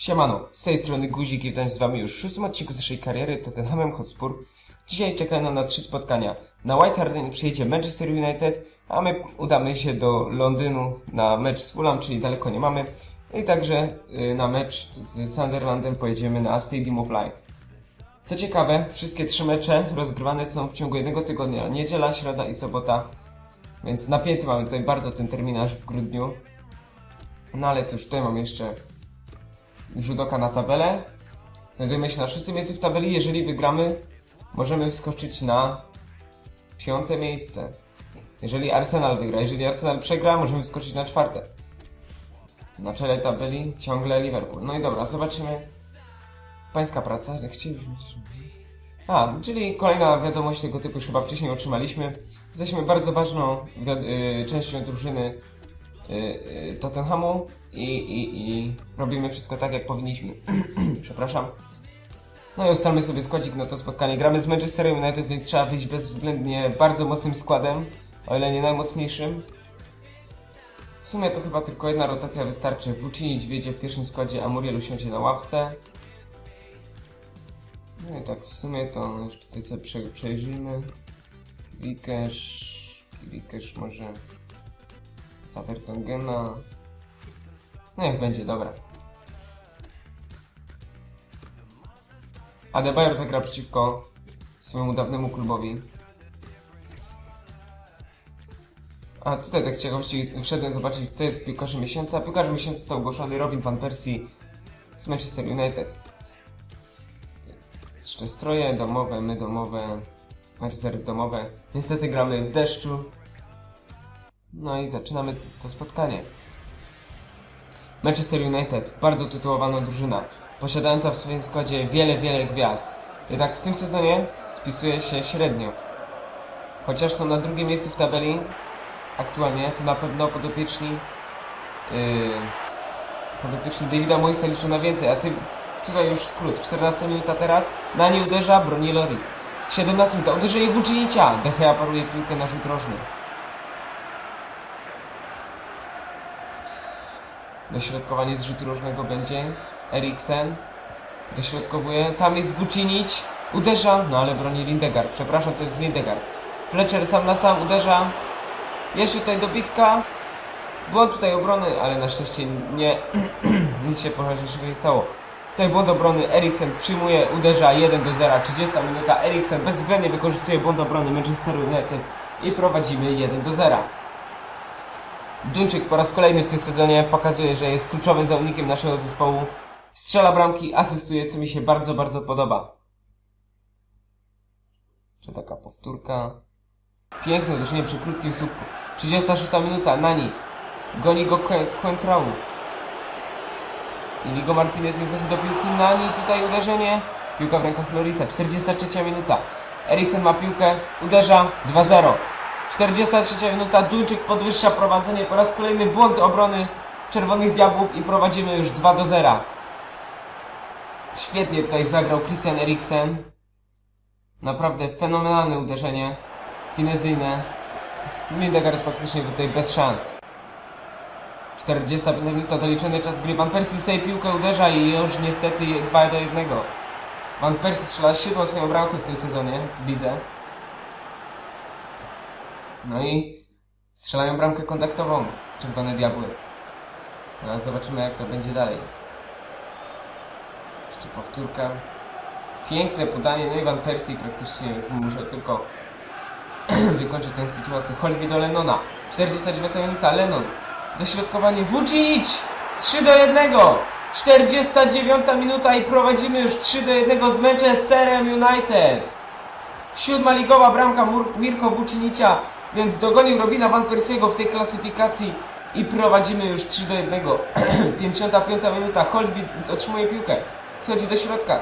Siemano, z tej strony Guzik i witam z wami już w szóstym odcinku z naszej kariery Tottenhamem Hotspur. Dzisiaj czekają na nas trzy spotkania. Na White Hart Lane przyjedzie Manchester United, a my udamy się do Londynu na mecz z Fulham, czyli daleko nie mamy. I także y, na mecz z Sunderlandem pojedziemy na Stadium of Light. Co ciekawe, wszystkie trzy mecze rozgrywane są w ciągu jednego tygodnia. Niedziela, środa i sobota. Więc napięty mamy tutaj bardzo ten terminarz w grudniu. No ale cóż, tutaj mam jeszcze rzut oka na tabelę. Znajdujemy się na szóstym miejscu w tabeli. Jeżeli wygramy, możemy wskoczyć na piąte miejsce. Jeżeli Arsenal wygra, jeżeli Arsenal przegra, możemy wskoczyć na czwarte. Na czele tabeli ciągle Liverpool. No i dobra, zobaczymy. Pańska praca, chcieliśmy. A, czyli kolejna wiadomość tego typu już chyba wcześniej otrzymaliśmy. Jesteśmy bardzo ważną y, częścią drużyny y, y, Tottenhamu i, i, i robimy wszystko tak, jak powinniśmy. Przepraszam. No i ustalmy sobie składzik na to spotkanie. Gramy z Manchesterem United, więc trzeba wyjść bezwzględnie bardzo mocnym składem, o ile nie najmocniejszym. W sumie to chyba tylko jedna rotacja wystarczy. Włóczynić wiedzie w pierwszym składzie, a Muriel usiądzie na ławce. No i tak w sumie to jeszcze tutaj sobie prze, przejrzyjmy. Kilikesz, Kilikesz może Savertongena. Jak będzie, dobra. Adebayor zagra przeciwko swojemu dawnemu klubowi. A tutaj tak z ciekawości wszedłem zobaczyć, kto jest piłkarzem miesiąca. Piłkarzem miesiąca został ogłoszony Robin van Persie z Manchester United. Jeszcze stroje domowe, my domowe, Manchester domowe. Niestety gramy w deszczu. No i zaczynamy to spotkanie. Manchester United, bardzo tytułowana drużyna, posiadająca w swoim składzie wiele, wiele gwiazd. Jednak w tym sezonie spisuje się średnio. Chociaż są na drugim miejscu w tabeli, aktualnie, to na pewno podopieczni yy, podopieczni Davida Moisa liczą na więcej, a ty tutaj już skrót, 14 minuta teraz, na nie uderza, broni Loris. 17 minuta, uderzenie Włóczynicia, De Gea paruje piłkę na rzut rożny. Dośrodkowanie z rzutu rożnego będzie Eriksen. Dośrodkowuje, tam jest Vucinic, uderza, no ale broni Lindegard, przepraszam, to jest Lindegard. Fletcher sam na sam uderza, jeszcze tutaj dobitka, błąd tutaj obrony, ale na szczęście nie, nic się poważniejszego nie stało. Tutaj błąd obrony, Eriksen przyjmuje, uderza 1 do 0, 30 minuta, Eriksen bezwzględnie wykorzystuje błąd obrony Manchester United i prowadzimy 1 do 0. Duńczyk po raz kolejny w tym sezonie pokazuje, że jest kluczowym zawodnikiem naszego zespołu. Strzela bramki, asystuje, co mi się bardzo, bardzo podoba. Czy taka powtórka? Piękne uderzenie przy krótkim słupku. 36 minuta, Nani. Goni go Quentrau. Inigo Martinez nie zdąży do piłki. Nani, tutaj uderzenie. Piłka w rękach Lorisa. 43 minuta. Eriksen ma piłkę, uderza 2-0. 43 minuta, Duńczyk podwyższa prowadzenie. Po raz kolejny błąd obrony Czerwonych Diabłów i prowadzimy już 2 do 0. Świetnie tutaj zagrał Christian Eriksen. Naprawdę fenomenalne uderzenie. Finezyjne. Lindegard praktycznie tutaj bez szans. 45 minuta, doliczony czas gry. Van Persie sobie piłkę uderza i już niestety 2 do 1. Van Persie strzela siódmą swoją bramkę w tym sezonie w lidze. No i strzelają bramkę kontaktową Czerwone Diabły. No, ale zobaczymy jak to będzie dalej. Jeszcze powtórka. Piękne podanie, no i Van Persie praktycznie musiał tylko wykończyć tę sytuację. Holby do Lennona. 49 minuta, Lennon. Dośrodkowanie Vucinic! 3 do 1! 49 minuta i prowadzimy już 3 do 1 z Manchesterem United. Siódma ligowa bramka Mirko Vucinicia, więc dogonił Robina Van Persiego w tej klasyfikacji i prowadzimy już 3 do 1. 55 minuta, Holby otrzymuje piłkę, schodzi do środka.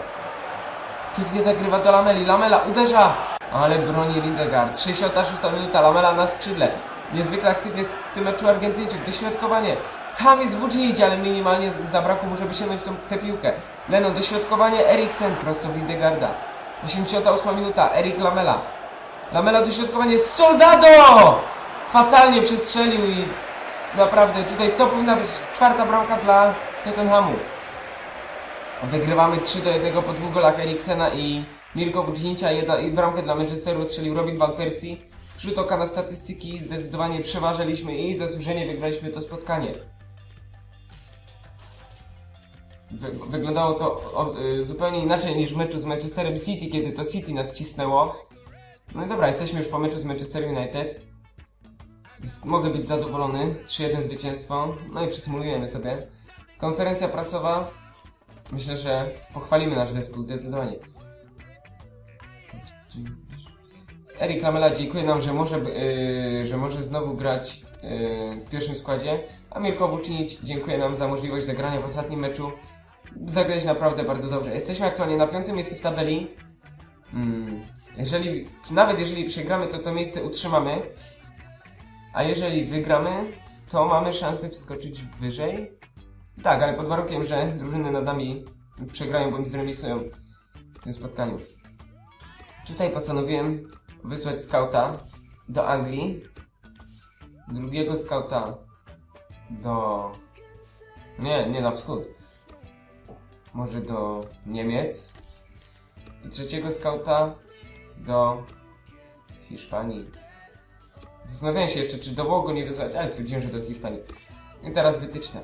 Pięknie zagrywa do Lameli, Lamela uderza, ale broni Lindegard. 66 minuta, Lamela na skrzydle. Niezwykle aktywnie w tym meczu Argentyńczyk, dośrodkowanie. Tam jest Vucinic, ale minimalnie zabrakło mu, żeby sięgnąć tą, tę piłkę. Lennon, dośrodkowanie, Eriksen prosto w Lindegarda. 88 minuta, Erik Lamela. Lamela dośrodkowanie, Soldado! Fatalnie przestrzelił i naprawdę tutaj to powinna być czwarta bramka dla Tottenhamu. Wygrywamy 3 do 1 po dwóch golach Eriksena i Mirko. Jedna i bramkę dla Manchesteru strzelił Robin Van Persie. Rzut oka na statystyki, zdecydowanie przeważyliśmy i zasłużenie wygraliśmy to spotkanie. Wy, wyglądało to o, y, zupełnie inaczej niż w meczu z Manchesterem City, kiedy to City nas cisnęło. No i dobra, jesteśmy już po meczu z Manchester United. Mogę być zadowolony. 3-1 zwycięstwo. No i przysumujemy sobie. Konferencja prasowa. Myślę, że pochwalimy nasz zespół zdecydowanie. Erik Lamela dziękuję nam, że może, yy, że może znowu grać yy, w pierwszym składzie. A Mirko Vucinic dziękuję nam za możliwość zagrania w ostatnim meczu. Zagrać naprawdę bardzo dobrze. Jesteśmy aktualnie na piątym miejscu w tabeli. Mm, jeżeli, nawet jeżeli przegramy, to to miejsce utrzymamy. A jeżeli wygramy, to mamy szansę wskoczyć wyżej. Tak, ale pod warunkiem, że drużyny nad nami przegrają bądź zremisują w tym spotkaniu. Tutaj postanowiłem wysłać skauta do Anglii, drugiego skauta do... Nie, nie na wschód. Może do Niemiec. I trzeciego skauta do Hiszpanii. Zastanawiałem się jeszcze, czy do Włoch go nie wysłać, ale stwierdziłem, że do Hiszpanii. I teraz wytyczne.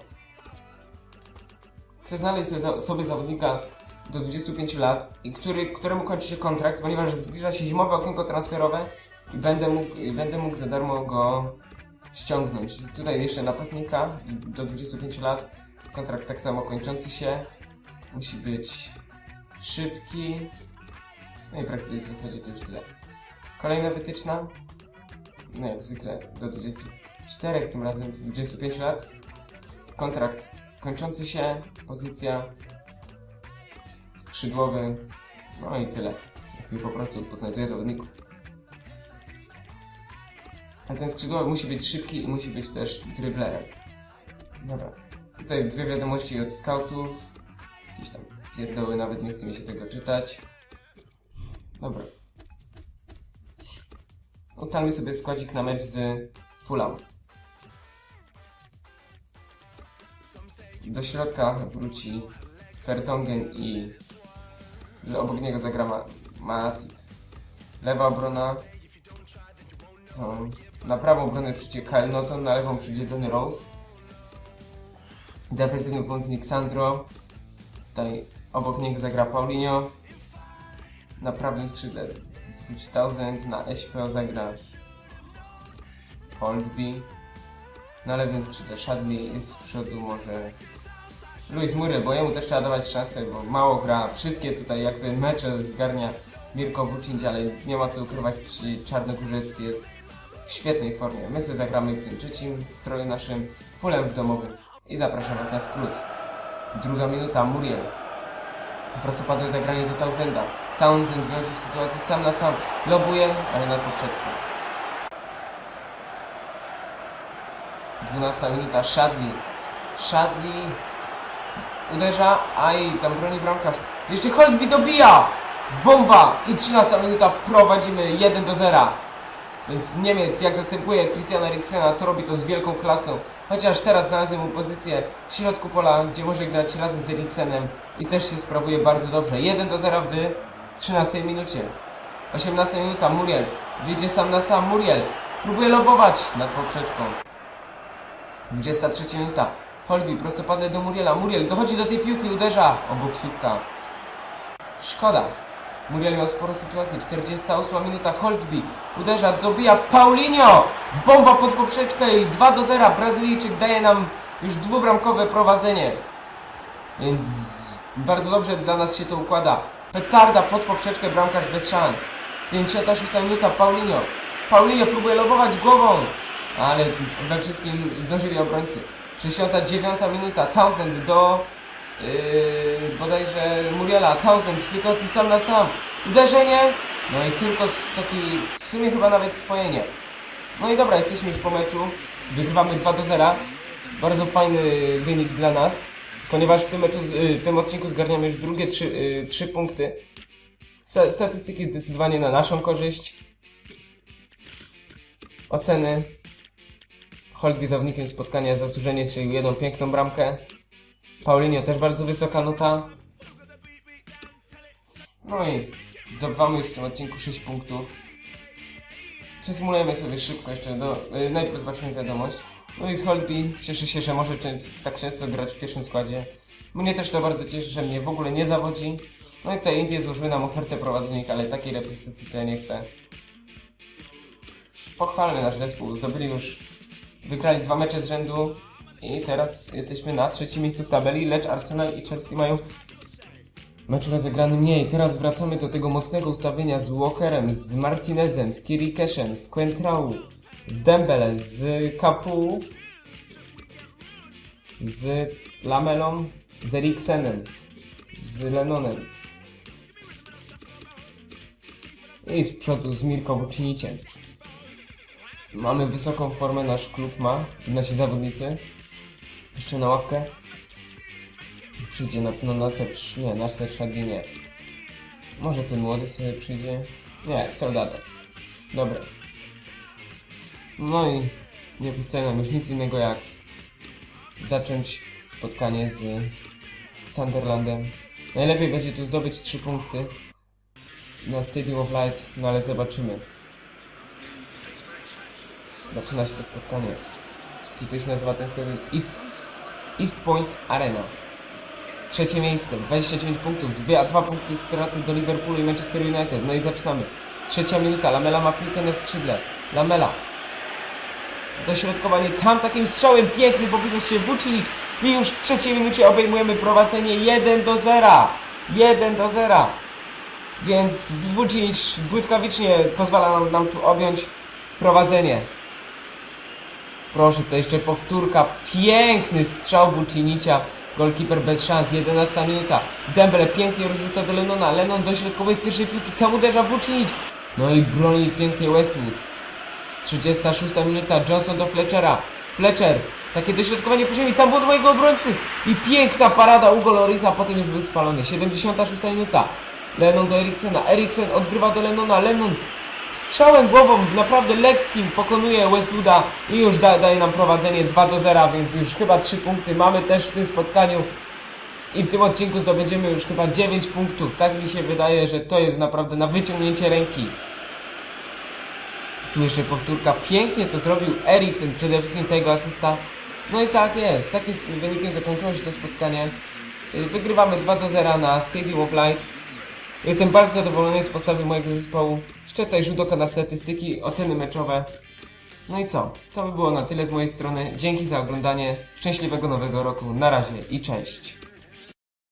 Chcę znaleźć sobie zawodnika do 25 lat, i który, któremu kończy się kontrakt, ponieważ zbliża się zimowe okienko transferowe i będę mógł, i będę mógł za darmo go ściągnąć. Tutaj jeszcze napastnika do 25 lat, kontrakt tak samo kończący się, musi być szybki, no i praktycznie w zasadzie to już tyle. Kolejna wytyczna, no jak zwykle do 24, tym razem 25 lat, kontrakt kończący się, pozycja skrzydłowy, no i tyle. I po prostu poznajduję zawodników. A ten skrzydłowy musi być szybki i musi być też driblerem. Dobra. Tutaj dwie wiadomości od scoutów. Jakieś tam pierdoły, nawet nie chce mi się tego czytać. Dobra. Ustalmy sobie składzik na mecz z Fulham. Do środka wróci Fertongen i obok niego zagra Ma Matip. Lewa obrona to na prawą obronę przyjdzie Kyle Norton, na lewą przyjdzie Donny Rose. Defensywny pomocnik Sandro. Tutaj obok niego zagra Paulinho. Na prawym skrzydle wróci Thousand, na SPO zagra Holdby. Na lewym skrzydle Shadley i z przodu może Luis Muriel, bo jemu też trzeba dawać szansę, bo mało gra. Wszystkie tutaj jakby mecze zgarnia Mirko Vucinic, ale nie ma co ukrywać, Czarnogórzec jest w świetnej formie. My sobie zagramy w tym trzecim stroju naszym, fulem w domowym i zapraszam Was na skrót. Druga minuta, Muriel. Prostopadłe zagranie do Townsenda. Townsend wychodzi w sytuacji sam na sam. Lobuje, ale nad poprzedką. 12 minuta, Shadley. Shadley uderza, a i tam broni bramkarz. Jeszcze Holtby dobija! Bomba! I 13 minuta prowadzimy 1 do 0. Więc Niemiec, jak zastępuje Christiana Eriksena, to robi to z wielką klasą. Chociaż teraz znalazłem mu pozycję w środku pola, gdzie może grać razem z Eriksenem i też się sprawuje bardzo dobrze. 1 do 0 w 13 minucie. 18 minuta, Muriel. Wyjdzie sam na sam, Muriel. Próbuje lobować nad poprzeczką. 23 minuta. Holby prostopadle do Muriela. Muriel dochodzi do tej piłki, uderza obok słupka. Szkoda. Muriel miał sporo sytuacji. 48 minuta. Holtby uderza, dobija Paulinho! Bomba pod poprzeczkę i 2 do 0. Brazylijczyk daje nam już dwubramkowe prowadzenie. Więc bardzo dobrze dla nas się to układa. Petarda pod poprzeczkę, bramkarz bez szans. 56 minuta. Paulinho. Paulinho próbuje lobować głową, ale we wszystkim zdążyli obrońcy. 69 minuta, Townsend do yy, bodajże Muriela, Townsend w sytuacji sam na sam, uderzenie, no i tylko z taki, w sumie chyba nawet spojenie. No i dobra, jesteśmy już po meczu, wygrywamy 2 do 0, bardzo fajny wynik dla nas, ponieważ w tym meczu, yy, w tym odcinku zgarniamy już drugie 3, yy, 3 punkty. Sta- Statystyki zdecydowanie na naszą korzyść. Oceny Holtby zawodnikiem spotkania zasłużenie strzelił jedną piękną bramkę. Paulinho też bardzo wysoka nota. No i zdobywamy już w tym odcinku 6 punktów. Przesymulujemy sobie szybko jeszcze do... Yy, najpierw zobaczymy wiadomość. No i z cieszy się, że może tak często grać w pierwszym składzie. Mnie też to bardzo cieszy, że mnie w ogóle nie zawodzi. No i tutaj Indie złożyły nam ofertę prowadzonych, ale takiej reprezentacji to ja nie chcę. Pochwalmy nasz zespół. Zdobyli już... Wygrali dwa mecze z rzędu i teraz jesteśmy na trzecim miejscu w tabeli, lecz Arsenal i Chelsea mają mecz rozegrany mniej. Teraz wracamy do tego mocnego ustawienia z Walkerem, z Martinezem, z Kirikeszem, z Quentrau, z Dembele, z Kapu, z Lamelą, z Eriksenem, z Lennonem. I z przodu z Mirko Wuczyniciem. Mamy wysoką formę, nasz klub ma, nasi zawodnicy. Jeszcze na ławkę. Przyjdzie na pewno na nie, set szadnie nie. Może ten młody sobie przyjdzie? Nie, Soldado. Dobra. No i nie pozostaje nam już nic innego jak zacząć spotkanie z Sunderlandem. Najlepiej będzie tu zdobyć 3 punkty na Stadium of Light, no ale zobaczymy. Zaczyna się to spotkanie. Tutaj się nazywa ten East, East Point Arena. Trzecie miejsce, 29 punktów, dwie, a dwa punkty straty do Liverpoolu i Manchester United. No i zaczynamy. Trzecia minuta, Lamela ma piłkę na skrzydle. Lamela. Dośrodkowanie tam takim strzałem piękny popisał się Vucinic i już w trzeciej minucie obejmujemy prowadzenie 1 do 0. 1 do 0. Więc Vucinic błyskawicznie pozwala nam, nam tu objąć prowadzenie. Proszę, to jeszcze powtórka. Piękny strzał Vucinicia. Golkiper bez szans, 11 minuta. Dembele pięknie rozrzuca do Lennona. Lennon dośrodkowuje z pierwszej piłki, tam uderza Vucinic. No i broni pięknie Westwood. 36 minuta, Johnson do Fletchera. Fletcher, takie dośrodkowanie po ziemi, tam było mojego obrońcy. I piękna parada Ugo Lorisa, potem już był spalony. 76 minuta. Lennon do Eriksena. Eriksen odgrywa do Lennona. Lennon strzałem głową, naprawdę lekkim, pokonuje Westwooda i już da, daje nam prowadzenie 2 do 0, więc już chyba 3 punkty mamy też w tym spotkaniu. I w tym odcinku zdobędziemy już chyba 9 punktów. Tak mi się wydaje, że to jest naprawdę na wyciągnięcie ręki. Tu jeszcze powtórka. Pięknie to zrobił Eriksen, przede wszystkim tego asysta. No i tak jest. Takim wynikiem zakończyło się to spotkanie. Y, Wygrywamy 2 do 0 na Stadium of Light. Jestem bardzo zadowolony z postawy mojego zespołu. Jeszcze tutaj rzut na statystyki, oceny meczowe. No i co? To by było na tyle z mojej strony. Dzięki za oglądanie. Szczęśliwego nowego roku. Na razie i cześć.